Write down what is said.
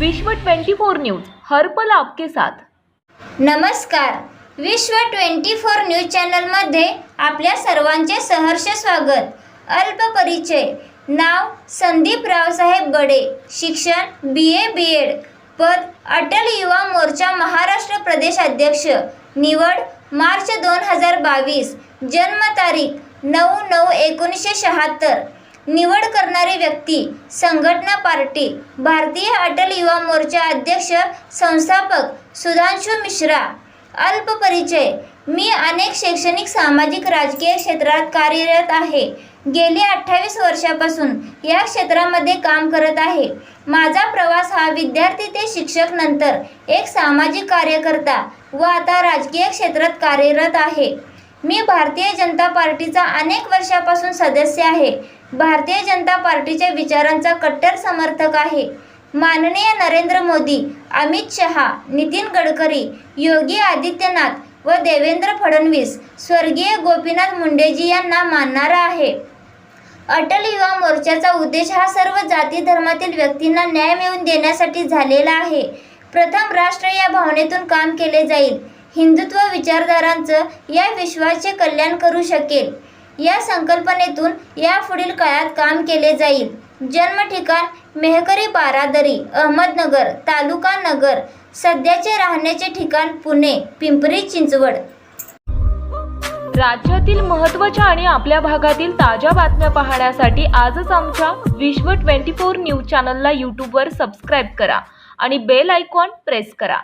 विश्व 24 न्यूज हर पल आपके साथ. नमस्कार. विश्व 24 न्यूज चॅनलमध्ये आपल्या सर्वांचे सहर्ष स्वागत. अल्प परिचय. नाव संदीप रावसाहेब बडे शिक्षण बी ए बी एड पद अटल युवा मोर्चा महाराष्ट्र प्रदेश अध्यक्ष. निवड मार्च दोन हजार बावीस. जन्मतारीख नऊ नऊ एकोणीसशे शहात्तर. निवड करणारी व्यक्ती संघटना पार्टी भारतीय अटल युवा मोर्चा अध्यक्ष संस्थापक सुधांशु मिश्रा. अल्प परिचय. मी अनेक शैक्षणिक सामाजिक राजकीय क्षेत्रात कार्यरत आहे. गेली अठ्ठावीस वर्षापासून या क्षेत्रामध्ये काम करत आहे. माझा प्रवास हा विद्यार्थी ते शिक्षक नंतर एक सामाजिक कार्यकर्ता व आता राजकीय क्षेत्रात कार्यरत आहे. मी भारतीय जनता पार्टीचा अनेक वर्षापासून सदस्य आहे. भारतीय जनता पार्टीच्या विचारांचा कट्टर समर्थक आहे. माननीय नरेंद्र मोदी अमित शहा नितीन गडकरी योगी आदित्यनाथ व देवेंद्र फडणवीस स्वर्गीय गोपीनाथ मुंडेजी यांना मानणारा आहे. अटल युवा मोर्चाचा उद्देश हा सर्व जाती धर्मातील व्यक्तींना न्याय मिळवून देण्यासाठी झालेला आहे. प्रथम राष्ट्र या भावनेतून काम केले जाईल. हिंदुत्व विचारधारांचं या विश्वाचे कल्याण करू शकेल. या संकल्पनेतून यापुढील काळात काम केले जाईल. जन्म ठिकाण मेहकरी बारादरी अहमदनगर तालुका नगर सध्याचे राहण्याचे ठिकाण पुणे पिंपरी चिंचवड. राज्यातील महत्त्वाच्या आणि आपल्या भागातील ताज्या बातम्या पाहण्यासाठी आजच आमच्या विश्व 24 न्यूज चॅनलला यूट्यूबवर सबस्क्राईब करा आणि बेल आयकॉन प्रेस करा.